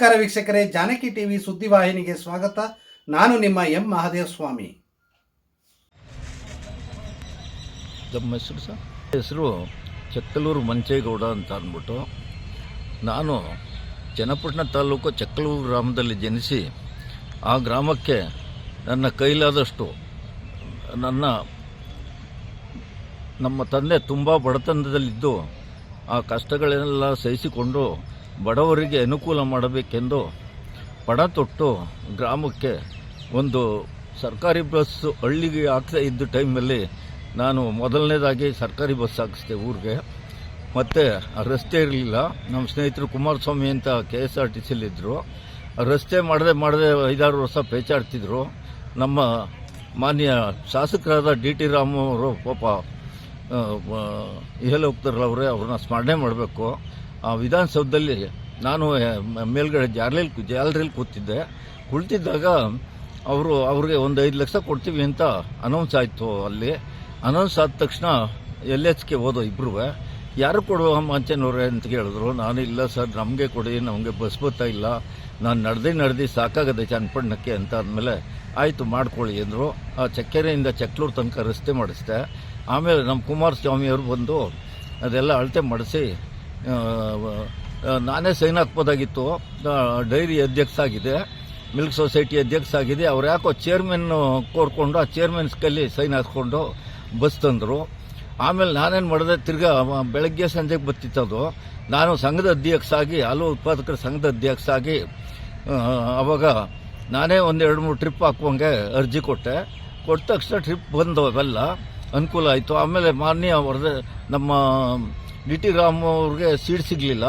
ನಮಸ್ಕಾರ ವೀಕ್ಷಕರೇ, ಜಾನಕಿ ಟಿವಿ ಸುದ್ದಿವಾಹಿನಿಗೆ ಸ್ವಾಗತ. ನಾನು ನಿಮ್ಮ ಎಂ ಮಹಾದೇವ ಸ್ವಾಮಿ ನಮ್ಮ ಹೆಸರು ಸರ್? ಹೆಸರು ಚಕ್ಕಲೂರು ಮಂಚೇಗೌಡ ಅಂತ ಅಂದ್ಬಿಟ್ಟು, ನಾನು ಚನ್ನಪಟ್ಟಣ ತಾಲೂಕು ಚಕ್ಕಲೂರು ಗ್ರಾಮದಲ್ಲಿ ಜನಿಸಿ, ಆ ಗ್ರಾಮಕ್ಕೆ ನನ್ನ ಕೈಲಾದಷ್ಟು ನನ್ನ ನಮ್ಮ ತಂದೆ ತುಂಬ ಬಡತನದಲ್ಲಿದ್ದು, ಆ ಕಷ್ಟಗಳನ್ನೆಲ್ಲ ಸಹಿಸಿಕೊಂಡು ಬಡವರಿಗೆ ಅನುಕೂಲ ಮಾಡಬೇಕೆಂದು ಪಡ ತೊಟ್ಟು ಗ್ರಾಮಕ್ಕೆ ಒಂದು ಸರ್ಕಾರಿ ಬಸ್ ಹಳ್ಳಿಗೆ ಆಗ್ತಾ ಇದ್ದ ಟೈಮಲ್ಲಿ ನಾನು ಮೊದಲನೇದಾಗಿ ಸರ್ಕಾರಿ ಬಸ್ ಹಾಕಿಸ್ದೆ ಊರಿಗೆ. ಮತ್ತು ರಸ್ತೆ ಇರಲಿಲ್ಲ. ನಮ್ಮ ಸ್ನೇಹಿತರು ಕುಮಾರಸ್ವಾಮಿ ಅಂತ ಕೆ ಎಸ್ ಆರ್ ಟಿ ಸಿಲಿದ್ದರು ರಸ್ತೆ ಮಾಡದೆ ಮಾಡದೆ ಐದಾರು ವರ್ಷ ಪೇಚಾಡ್ತಿದ್ರು. ನಮ್ಮ ಮಾನ್ಯ ಶಾಸಕರಾದ ಡಿ ಟಿ ರಾಮು ಅವರು ಪಾಪ ಅವರೇ ಅವ್ರನ್ನ ಸ್ಮರಣೆ ಮಾಡಬೇಕು. ಆ ವಿಧಾನಸೌಧದಲ್ಲಿ ನಾನು ಮೇಲ್ಗಡೆ ಜಾರ್ಲಿಲ್ ಜಾಲರಿಲಿ ಕೂತಿದ್ದೆ. ಕುಳಿತಿದ್ದಾಗ ಅವರು, ಅವ್ರಿಗೆ ಒಂದು ಐದು ಲಕ್ಷ ಕೊಡ್ತೀವಿ ಅಂತ ಅನೌನ್ಸ್ ಆಯಿತು ಅಲ್ಲಿ. ಅನೌನ್ಸ್ ಆದ ತಕ್ಷಣ ಎಲ್ ಎಚ್ ಕೆ ಹೋದ ಇಬ್ಬರು ಯಾರು ಕೊಡುವ ಮಂಚನವ್ರೆ ಅಂತ ಕೇಳಿದ್ರು. ನಾನು ಇಲ್ಲ ಸರ್, ನಮಗೆ ಕೊಡಿ, ನಮಗೆ ಬಸ್ ಬರ್ತಾ ಇಲ್ಲ. ನಾನು ನಡೆದು ನಡೆದು ಸಾಕಾಗದೆ ಚನ್ನಪಟ್ಟಣಕ್ಕೆ ಅಂತ ಅಂದಮೇಲೆ ಆಯಿತು ಮಾಡ್ಕೊಳ್ಳಿ ಅಂದರು ಆ ಚಕ್ಕೆರೆಯಿಂದ ಚಕ್ಲೂರು ತನಕ ರಸ್ತೆ ಮಾಡಿಸ್ದೆ. ಆಮೇಲೆ ನಮ್ಮ ಕುಮಾರಸ್ವಾಮಿಯವರು ಬಂದು ಅದೆಲ್ಲ ಅಳತೆ ಮಾಡಿಸಿ ನಾನೇ ಸೈನ್ ಹಾಕ್ಬೋದಾಗಿತ್ತು. ಡೈರಿ ಅಧ್ಯಕ್ಷ ಆಗಿದೆ. ಮಿಲ್ಕ್ ಸೊಸೈಟಿ ಅಧ್ಯಕ್ಷ ಆಗಿದೆ. ಅವ್ರು ಯಾಕೋ ಚೇರ್ಮನ್ ಕೋರ್ಕೊಂಡು ಆ ಚೇರ್ಮನ್ಸ್ ಕಲ್ಲಿ ಸೈನ್ ಹಾಕ್ಕೊಂಡು ಬಸ್ ತಂದರು. ಆಮೇಲೆ ನಾನೇನು ಮಾಡಿದೆ, ತಿರ್ಗಾ ಬೆಳಗ್ಗೆ ಸಂಜೆಗೆ ಬರ್ತಿತ್ತದು ನಾನು ಸಂಘದ ಅಧ್ಯಕ್ಷ ಆಗಿ, ಹಾಲು ಉತ್ಪಾದಕರ ಸಂಘದ ಅಧ್ಯಕ್ಷ ಆಗಿ ಅವಾಗ ನಾನೇ ಒಂದು ಎರಡು ಮೂರು ಟ್ರಿಪ್ ಹಾಕುವಂಗೆ ಅರ್ಜಿ ಕೊಟ್ಟೆ. ಕೊಟ್ಟ ತಕ್ಷಣ ಟ್ರಿಪ್ ಬಂದು ಅವೆಲ್ಲ ಅನುಕೂಲ ಆಯಿತು. ಆಮೇಲೆ ಮಾನ್ಯ ಅವರದೇ ನಮ್ಮ ಡಿ ಟಿ ರಾಮ್ ಅವ್ರಿಗೆ ಸೀಟ್ ಸಿಗಲಿಲ್ಲ.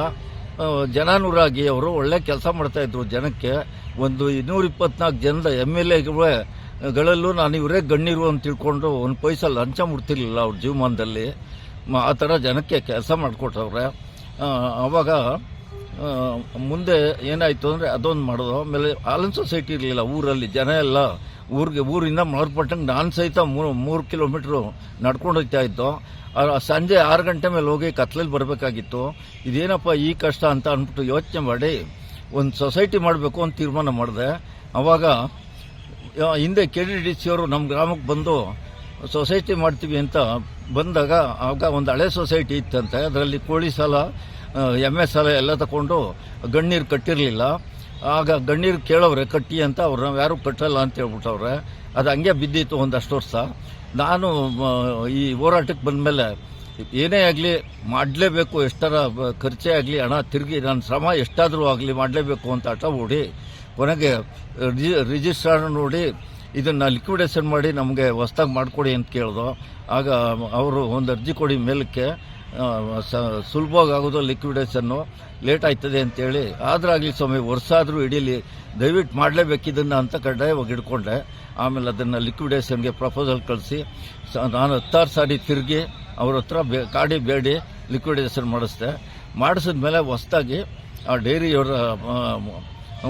ಜನಾನುರಾಗಿ ಅವರು ಒಳ್ಳೆ ಕೆಲಸ ಮಾಡ್ತಾ ಇದ್ರು ಜನಕ್ಕೆ. ಒಂದು ಇನ್ನೂರ ಇಪ್ಪತ್ನಾಲ್ಕು ಜನದ ಎಂ ಎಲ್ ಎಗಳಲ್ಲೂ ನಾನು ಇವರೇ ಗಣ್ಯರು ಅಂತ ತಿಳ್ಕೊಂಡು ಒಂದು ಪೈಸಾ ಲಂಚ ಮುಡ್ತಿರ್ಲಿಲ್ಲ ಅವ್ರ ಜೀವಮಾನದಲ್ಲಿ. ಆ ಥರ ಜನಕ್ಕೆ ಕೆಲಸ ಮಾಡಿಕೊಟ್ಟವ್ರೆ. ಅವಾಗ ಆ, ಮುಂದೆ ಏನಾಯಿತು ಅಂದರೆ ಅದೊಂದು ಮಾಡೋದು. ಆಮೇಲೆ ಆಲನ್ ಸೊಸೈಟಿ ಇರಲಿಲ್ಲ, ಊರಲ್ಲಿ ಜನ ಎಲ್ಲ ಊರಿಗೆ, ಊರಿಂದ ಮಾರ್ಪಟ್ಟಂಗೆ ನಾನು ಸಹಿತ ಮೂರು ಮೂರು ಕಿಲೋಮೀಟ್ರು ನಡ್ಕೊಂಡು ಹೋಗ್ತಾ ಇದ್ದೋ ಸಂಜೆ ಆರು ಗಂಟೆ ಮೇಲೆ ಹೋಗಿ ಕತ್ಲಲ್ಲಿ ಬರಬೇಕಾಗಿತ್ತು. ಇದೇನಪ್ಪ ಈ ಕಷ್ಟ ಅಂತ ಅಂದ್ಬಿಟ್ಟು ಯೋಚನೆ ಮಾಡಿ ಒಂದು ಸೊಸೈಟಿ ಮಾಡಬೇಕು ಅಂತ ತೀರ್ಮಾನ ಮಾಡಿದೆ. ಅವಾಗ ಹಿಂದೆ ಕೆ ಡಿ ಡಿ ಸಿ ಅವರು ನಮ್ಮ ಗ್ರಾಮಕ್ಕೆ ಬಂದು ಸೊಸೈಟಿ ಮಾಡ್ತೀವಿ ಅಂತ ಬಂದಾಗ ಆಗ ಒಂದು ಹಳೆ ಸೊಸೈಟಿ ಇತ್ತಂತೆ. ಅದರಲ್ಲಿ ಕೋಳಿ ಸಾಲ ಎಮ್ಮೆ ಸಾಲ ಎಲ್ಲ ತಗೊಂಡು ಗಣ್ಣೀರು ಕಟ್ಟಿರಲಿಲ್ಲ. ಆಗ ಗಣ್ಣೀರು ಕೇಳೋರೆ ಕಟ್ಟಿ ಅಂತ ಅವ್ರನ್ನ ಯಾರು ಕಟ್ಟಲ್ಲ ಅಂತ ಹೇಳ್ಬಿಟ್ಟವ್ರೆ. ಅದು ಹಂಗೆ ಬಿದ್ದಿತ್ತು ಒಂದಷ್ಟು ವರ್ಷ. ನಾನು ಈ ಹೋರಾಟಕ್ಕೆ ಬಂದಮೇಲೆ ಏನೇ ಆಗಲಿ ಮಾಡಲೇಬೇಕು, ಎಷ್ಟರ ಖರ್ಚೇ ಆಗಲಿ, ಹಣ ತಿರುಗಿ, ನನ್ನ ಶ್ರಮ ಎಷ್ಟಾದರೂ ಆಗಲಿ ಮಾಡಲೇಬೇಕು ಅಂತ ಹಠ ಓಡಿ ಕೊನೆಗೆ ರಿಜಿ- ರಿಜಿಸ್ಟ್ರಾರ್ ನೋಡಿ ಇದನ್ನು ಲಿಕ್ವಿಡೇಷನ್ ಮಾಡಿ ನಮಗೆ ಹೊಸ್ದಾಗಿ ಮಾಡಿಕೊಡಿ ಅಂತ ಕೇಳಿದೋ. ಆಗ ಅವರು ಒಂದು ಅರ್ಜಿ ಕೊಡಿ ಮೇಲಕ್ಕೆ ಸುಲಭವಾಗಿ ಆಗೋದು ಲಿಕ್ವಿಡೇಷನ್ನು ಲೇಟ್ ಆಯ್ತದೆ ಅಂತೇಳಿ. ಆದ್ರಾಗಲಿ ಸ್ವಾಮಿ ವರ್ಷ ಆದರೂ ಇಡೀಲಿ ದಯವಿಟ್ಟು ಮಾಡಲೇಬೇಕಿದ್ದನ್ನು ಅಂತ ಕಡ್ಡಾಯವಾಗಿ ಇಟ್ಕೊಂಡೆ ಆಮೇಲೆ ಅದನ್ನು ಲಿಕ್ವಿಡೇಷನ್ಗೆ ಪ್ರಪೋಸಲ್ ಕಳಿಸಿ ನಾನು ಹತ್ತಾರು ಸಾರಿ ತಿರುಗಿ ಅವ್ರ ಹತ್ರ ಬೇ, ಕಾಡಿ ಬೇಡಿ ಲಿಕ್ವಿಡೇಷನ್ ಮಾಡಿಸ್ದೆ. ಮೇಲೆ ಹೊಸ್ದಾಗಿ ಆ ಡೈರಿಯವರ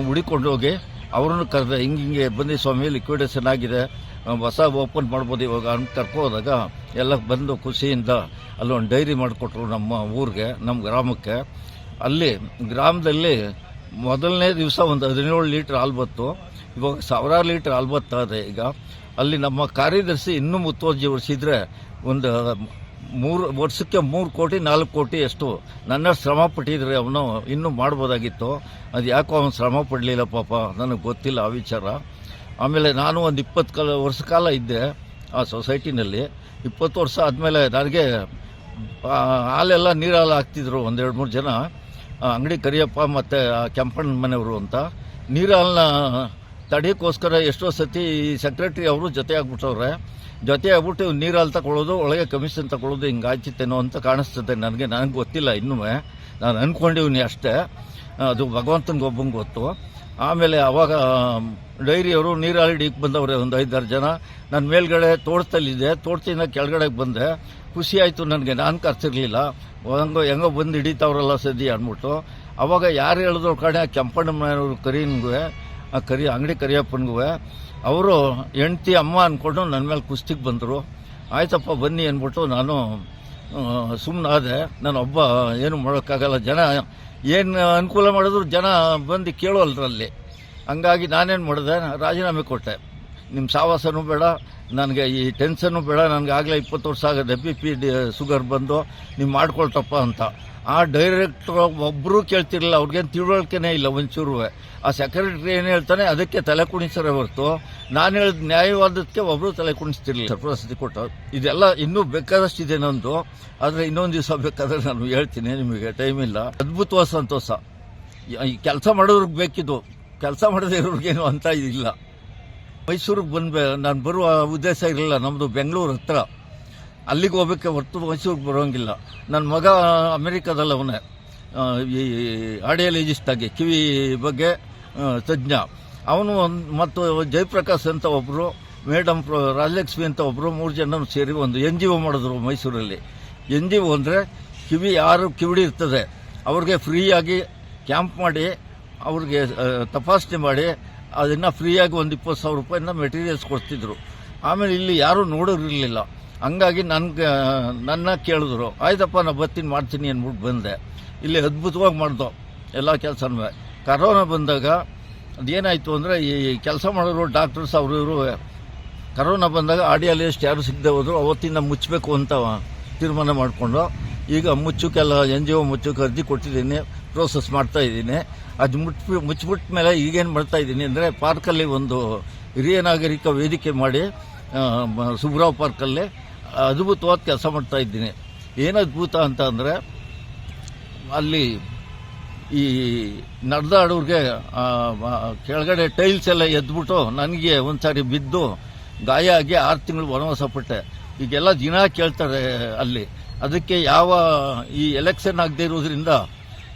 ಹುಡಿಕೊಂಡು ಹೋಗಿ ಅವ್ರನ್ನು ಕರೆದೆ, ಹಿಂಗೆ ಹಿಂಗೆ ಬನ್ನಿ ಸ್ವಾಮಿ ಲಿಕ್ವಿಡೇಷನ್ ಆಗಿದೆ ಹೊಸ ಓಪನ್ ಮಾಡ್ಬೋದು ಇವಾಗ ಅಂತ ಕರ್ಕೋದಾಗ ಎಲ್ಲ ಬಂದು ಖುಷಿಯಿಂದ ಅಲ್ಲೊಂದು ಡೈರಿ ಮಾಡಿಕೊಟ್ರು ನಮ್ಮ ಊರಿಗೆ, ನಮ್ಮ ಗ್ರಾಮಕ್ಕೆ. ಅಲ್ಲಿ ಗ್ರಾಮದಲ್ಲಿ ಮೊದಲನೇ ದಿವಸ ಒಂದು ಹದಿನೇಳು ಲೀಟ್ರ್ ಹಾಲು ಬತ್ತು ಇವಾಗ ಸಾವಿರಾರು ಲೀಟ್ರ್ ಹಾಲು ಬರ್ತಾ ಈಗ. ಅಲ್ಲಿ ನಮ್ಮ ಕಾರ್ಯದರ್ಶಿ ಇನ್ನೂ ಮುತುವರ್ಜಿ ವಹಿಸಿದ್ರೆ ಒಂದು ಮೂರು ವರ್ಷಕ್ಕೆ ಮೂರು ಕೋಟಿ, ನಾಲ್ಕು ಕೋಟಿ ಎಷ್ಟು ನನ್ನ ಶ್ರಮ ಪಟ್ಟಿದ್ರೆ ಅವನು ಇನ್ನೂ ಮಾಡ್ಬೋದಾಗಿತ್ತು. ಅದು ಯಾಕೋ ಅವನು ಶ್ರಮ ಪಡಲಿಲ್ಲ ಪಾಪ, ನನಗೆ ಗೊತ್ತಿಲ್ಲ ಆ ವಿಚಾರ. ಆಮೇಲೆ ನಾನು ಒಂದು ಇಪ್ಪತ್ತು ಕಾಲ ವರ್ಷ ಕಾಲ ಇದ್ದೆ. ಆ ಸೊಸೈಟಿನಲ್ಲಿ ಇಪ್ಪತ್ತು ವರ್ಷ ಆದಮೇಲೆ ನನಗೆ ಹಾಲೆಲ್ಲ ನೀರು ಹಾಲು ಹಾಕ್ತಿದ್ರು ಒಂದೆರಡು ಮೂರು ಜನ. ಅಂಗಡಿ ಕರಿಯಪ್ಪ ಮತ್ತು ಕೆಂಪಣ್ಣ ಮನೆಯವರು ಅಂತ. ನೀರು ಹಾಲನ್ನ ತಡೆಯೋಕ್ಕೋಸ್ಕರ ಎಷ್ಟೋ ಸತಿ ಸೆಕ್ರೆಟ್ರಿ ಅವರು ಜೊತೆ ಆಗ್ಬಿಟ್ಟವ್ರೆ. ಜೊತೆ ಆಗ್ಬಿಟ್ಟು ನೀರು ಹಾಲು ತಗೊಳ್ಳೋದು, ಒಳಗೆ ಕಮಿಷನ್ ತಗೊಳ್ಳೋದು ಹಿಂಗೆ ಆಯ್ತಿತ್ತೇನೋ ಅಂತ ಕಾಣಿಸ್ತದೆ ನನಗೆ. ನನಗೆ ಗೊತ್ತಿಲ್ಲ ಇನ್ನೂ ನಾನು ಅಂದ್ಕೊಂಡಿವ್ನಿ ಅಷ್ಟೇ. ಅದು ಭಗವಂತನಿಗೆ ಒಬ್ಬಂಗೆ ಗೊತ್ತು. ಆಮೇಲೆ ಅವಾಗ ಡೈರಿಯವರು ನೀರಾಳಿ ಬಂದವ್ರೆ ಒಂದು ಐದಾರು ಜನ. ನನ್ನ ಮೇಲ್ಗಡೆ ತೋಟದಲ್ಲಿದ್ದೆ. ತೋಟದಿಂದ ಕೆಳಗಡೆ ಬಂದೆ. ಖುಷಿ ಆಯಿತು ನನಗೆ. ನಾನು ಖರ್ಚಿರಲಿಲ್ಲ ಹಂಗ, ಹೆಂಗೋ ಬಂದು ಹಿಡಿತಾವ್ರಲ್ಲ ಸದ್ಯ ಅಂದ್ಬಿಟ್ಟು. ಅವಾಗ ಯಾರು ಹೇಳಿದ್ರು ಕಡೆ ಕೆಂಪಣ್ಣ ಮನೆಯವರು ಆ ಕರಿ, ಅಂಗಡಿ ಕರಿಯಪ್ಪನಿಗೂ ಅವರು ಹೆಂಡ್ತಿ, ಅಮ್ಮ ಅಂದ್ಕೊಂಡು ನನ್ನ ಮೇಲೆ ಕುಸ್ತಿಗೆ ಬಂದರು. ಆಯ್ತಪ್ಪ, ಬನ್ನಿ ಅಂದ್ಬಿಟ್ಟು ನಾನು ಸುಮ್ಮನಾದೆ ನಾನು ಒಬ್ಬ ಏನು ಮಾಡೋಕ್ಕಾಗಲ್ಲ. ಜನ ಏನು ಅನುಕೂಲ ಮಾಡಿದ್ರು ಜನ ಬಂದು ಕೇಳೋಲ್ರಲ್ಲಿ ಹಂಗಾಗಿ ನಾನೇನು ಮಾಡಿದೆ? ರಾಜೀನಾಮೆ ಕೊಟ್ಟೆ. ನಿಮ್ಮ ಸಾವಾಸನೂ ಬೇಡ, ನನಗೆ ಈ ಟೆನ್ಷನ್ನು ಬೇಡ, ನನಗೆ ಆಗಲೇ ಇಪ್ಪತ್ತು ವರ್ಷ ಆಗದೆ ಬಿ ಪಿ ಡಿ, ಶುಗರ್ ಬಂದು, ನೀವು ಮಾಡ್ಕೊಳ್ತಪ್ಪ ಅಂತ. ಆ ಡೈರೆಕ್ಟ್ರ್ ಒಬ್ಬರೂ ಕೇಳ್ತಿರಲಿಲ್ಲ, ಅವ್ರಿಗೇನು ತಿಳುವಳಿಕೆನೇ ಇಲ್ಲ ಒಂಚೂರು. ಆ ಸೆಕ್ರೆಟ್ರಿ ಏನು ಹೇಳ್ತಾನೆ, ಅದಕ್ಕೆ ತಲೆ ಕುಣಿಸ್ತಾರೆ ಹೊರತು. ನಾನು ಹೇಳಿದ ನ್ಯಾಯವಾದಕ್ಕೆ ಒಬ್ಬರು ತಲೆ ಕುಣಿಸ್ತಿರ್ಲಿಲ್ಲ. ಸರ್ಪ್ರಸ್ತಿ ಕೊಟ್ಟು ಇದೆಲ್ಲ ಇನ್ನೂ ಬೇಕಾದಷ್ಟು ಇದೆ ನಂದು. ಆದರೆ ಇನ್ನೊಂದು ದಿವಸ ಬೇಕಾದರೆ ನಾನು ಹೇಳ್ತೀನಿ ನಿಮಗೆ, ಟೈಮ್ ಇಲ್ಲ. ಅದ್ಭುತವಾದ ಸಂತೋಷ. ಈ ಕೆಲಸ ಮಾಡೋರ್ಗೆ ಬೇಕಿದ್ದು, ಕೆಲಸ ಮಾಡದೇ ಇರೋರ್ಗೇನು ಅಂತ ಇದಿಲ್ಲ. ಮೈಸೂರಿಗೆ ಬಂದ್ಬೇ, ನಾನು ಬರುವ ಉದ್ದೇಶ ಇರಲಿಲ್ಲ. ನಮ್ಮದು ಬೆಂಗಳೂರು ಹತ್ರ. ಅಲ್ಲಿಗೆ ಹೋಗಬೇಕೆ ಹೊರತು ಮೈಸೂರಿಗೆ ಬರೋಂಗಿಲ್ಲ. ನನ್ನ ಮಗ ಅಮೆರಿಕಾದಲ್ಲಿ ಅವನೇ. ಈ ಆಡಿಯಾಲಜಿಸ್ಟ್ ಆಗಿ, ಕಿವಿ ಬಗ್ಗೆ ತಜ್ಞ. ಅವನು ಮತ್ತು ಜಯಪ್ರಕಾಶ್ ಅಂತ ಒಬ್ಬರು ಮೇಡಮ್ ರಾಜಲಕ್ಷ್ಮಿ ಅಂತ ಒಬ್ಬರು ಮೂರು ಜನ ಸೇರಿ ಒಂದು ಎನ್ ಜಿ ಒ ಮಾಡಿದ್ರು ಮೈಸೂರಲ್ಲಿ. ಎನ್ ಜಿ ಒ ಅಂದರೆ ಕಿವಿ ಯಾರು ಕಿವಿಡಿ ಇರ್ತದೆ. ಅವ್ರಿಗೆ ಫ್ರೀಯಾಗಿ ಕ್ಯಾಂಪ್ ಮಾಡಿ, ಅವ್ರಿಗೆ ತಪಾಸಣೆ ಮಾಡಿ ಅದನ್ನು ಫ್ರೀಯಾಗಿ ಒಂದು ಇಪ್ಪತ್ತು ಸಾವಿರ ರೂಪಾಯಿನ ಮೆಟೀರಿಯಲ್ಸ್ ಕೊಡ್ತಿದ್ರು. ಆಮೇಲೆ ಇಲ್ಲಿ ಯಾರೂ ನೋಡೋರಿರಲಿಲ್ಲ ಹಂಗಾಗಿ ನನಗೆ, ನನ್ನ ಕೇಳಿದ್ರು, ಆಯ್ತಪ್ಪ ನಾನು ಬರ್ತೀನಿ, ಮಾಡ್ತೀನಿ ಅಂದ್ಬಿಟ್ಟು ಬಂದೆ. ಇಲ್ಲಿ ಅದ್ಭುತವಾಗಿ ಮಾಡ್ದೋ ಎಲ್ಲ ಕೆಲಸನೂ. ಕರೋನಾ ಬಂದಾಗ ಅದೇನಾಯಿತು ಅಂದರೆ ಈ ಕೆಲಸ ಮಾಡೋರು ಡಾಕ್ಟರ್ಸ್ ಅವರು, ಇವರು, ಕರೋನಾ ಬಂದಾಗ ಆಡಿಯಾಲಿಸ್ಟ್ ಯಾರು ಸಿಗದೆ ಹೋದ್ರು ಅವತ್ತಿಂದ ಮುಚ್ಚಬೇಕು ಅಂತ ತೀರ್ಮಾನ ಮಾಡಿಕೊಂಡು ಈಗ ಮುಚ್ಚಕ್ಕೆಲ್ಲ ಎನ್ ಜಿ ಒ ಮುಚ್ಚಕ್ಕೆ ಅರ್ಜಿ ಕೊಟ್ಟಿದ್ದೀನಿ. ಪ್ರೋಸೆಸ್ ಮಾಡ್ತಾ ಇದ್ದೀನಿ. ಅದು ಮುಟ್ಬಿ ಮುಚ್ಚಿಬಿಟ್ಟ ಮೇಲೆ ಈಗೇನು ಮಾಡ್ತಾ ಇದ್ದೀನಿ ಅಂದರೆ ಪಾರ್ಕಲ್ಲಿ ಒಂದು ಹಿರಿಯ ನಾಗರಿಕ ವೇದಿಕೆ ಮಾಡಿ ಸುಬ್ರಾವ್ ಪಾರ್ಕಲ್ಲಿ ಅದ್ಭುತವಾದ ಕೆಲಸ ಮಾಡ್ತಾ ಇದ್ದೀನಿ. ಏನು ಅದ್ಭುತ ಅಂತ ಅಂದರೆ, ಅಲ್ಲಿ ಈ ನಡೆದಾಡೋರಿಗೆ ಕೆಳಗಡೆ ಟೈಲ್ಸ್ ಎಲ್ಲ ಎದ್ಬಿಟ್ಟು ನನಗೆ ಒಂದ್ಸಾರಿ ಬಿದ್ದು ಗಾಯ ಆಗಿ ಆರು ತಿಂಗಳು ವನವಾಸ ಪಟ್ಟೆ. ಈಗೆಲ್ಲ ದಿನ ಕೇಳ್ತಾರೆ ಅಲ್ಲಿ. ಅದಕ್ಕೆ ಯಾವ ಈ ಎಲೆಕ್ಷನ್ ಆಗದೆ ಇರೋದ್ರಿಂದ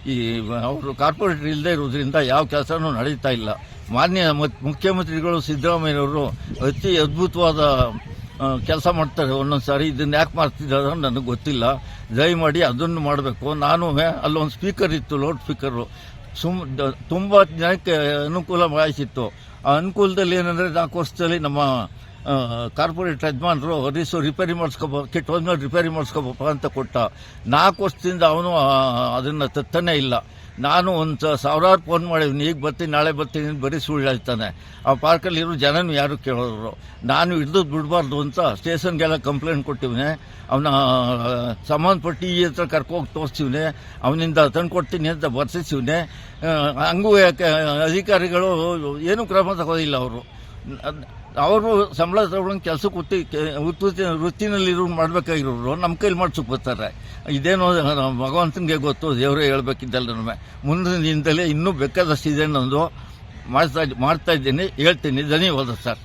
ಈ ಅವರು ಕಾರ್ಪೊರೇಟರ್ ಇಲ್ಲದೆ ಇರೋದ್ರಿಂದ ಯಾವ ಕೆಲಸನೂ ನಡೀತಾ ಇಲ್ಲ. ಮಾನ್ಯ ಮತ್- ಮುಖ್ಯಮಂತ್ರಿಗಳು ಸಿದ್ದರಾಮಯ್ಯನವರು ಅತಿ ಅದ್ಭುತವಾದ ಕೆಲಸ ಮಾಡ್ತಾರೆ. ಒಂದೊಂದು ಸಾರಿ ಇದನ್ನ ಯಾಕೆ ಮಾಡ್ತಿದ್ದಾರೆ ನನಗೆ ಗೊತ್ತಿಲ್ಲ. ದಯಮಾಡಿ ಅದನ್ನು ಮಾಡಬೇಕು. ನಾನು ಅಲ್ಲೊಂದು ಸ್ಪೀಕರ್ ಇತ್ತು, ಲೌಡ್ ಸ್ಪೀಕರು. ಸುಮ್ ತುಂಬ ಜನಕ್ಕೆ ಅನುಕೂಲ ಮಾಡಿಸಿತ್ತು. ಆ ಅನುಕೂಲದಲ್ಲಿ ಏನಂದರೆ ನಾಲ್ಕು ವರ್ಷದಲ್ಲಿ ನಮ್ಮ ಕಾರ್ಪೊರೇಟ್ ಯಜಮಾನರು ರೀಸು ರಿಪೇರಿ ಮಾಡಿಸ್ಕೊಬ ಕೆಟ್ಟ ಹೋದ್ಮೇಲೆ ರಿಪೇರಿ ಮಾಡಿಸ್ಕೊಬಪ್ಪ ಅಂತ ಕೊಟ್ಟ. ನಾಲ್ಕು ವರ್ಷದಿಂದ ಅವನು ಅದನ್ನು ತತ್ತನೇ ಇಲ್ಲ. ನಾನು ಒಂದು ಸಾವಿರಾರು ಫೋನ್ ಮಾಡಿದ್ವಿ ಈಗ ಬರ್ತೀನಿ, ನಾಳೆ ಬರ್ತೀನಿ ಬರೀ ಸುಳ್ಳು ಹೇಳ್ತಾನೆ. ಆ ಪಾರ್ಕಲ್ಲಿ ಇರೋ ಜನನು ಯಾರು ಕೇಳೋರು? ನಾನು ಹಿಡಿದು ಬಿಡಬಾರ್ದು ಅಂತ ಸ್ಟೇಷನ್ಗೆಲ್ಲ ಕಂಪ್ಲೇಂಟ್ ಕೊಟ್ಟಿವ್ನೆ. ಅವನ ಸಂಬಂಧಪಟ್ಟು ಈ ಹತ್ರ ಕರ್ಕೋಗಿ ತೋರಿಸ್ತೀವ್ನೆ. ಅವನಿಂದ ತಂದು ಕೊಡ್ತೀನಿ ಅಂತ ಬರ್ಸಿಸಿವ್ನೆ. ಹಂಗೂ ಅಧಿಕಾರಿಗಳು ಏನೂ ಕ್ರಮ ತಗೋದಿಲ್ಲ ಅವರು. ಅವರು ಸಂಬಳ ತಗೊಂಡು ಕೆಲಸಕ್ಕೆ ಉತ್ತಿ ಉತ್ತಿ ವೃತ್ತಿನಲ್ಲಿ ಇರೋ ಮಾಡಬೇಕಾಗಿರೋರು ನಮ್ಮ ಕೈಲಿ ಮಾಡ್ಸಕ್ಕೆ ಬರ್ತಾರೆ ಇದೇನೋ ಭಗವಂತನಿಗೆ ಗೊತ್ತು, ದೇವರೇ ಹೇಳ್ಬೇಕಿದ್ದಲ್ಲ ನಮಗೆ ಮುಂದಿನ ದಿನದಲ್ಲಿ ಇನ್ನೂ ಬೇಕಾದಷ್ಟು ಇದೆ ನಂದು ಮಾಡ್ತಾ ಮಾಡ್ತಾ ಇದ್ದೀನಿ. ಹೇಳ್ತೀನಿ. ಧನ್ಯವಾದ ಸರ್.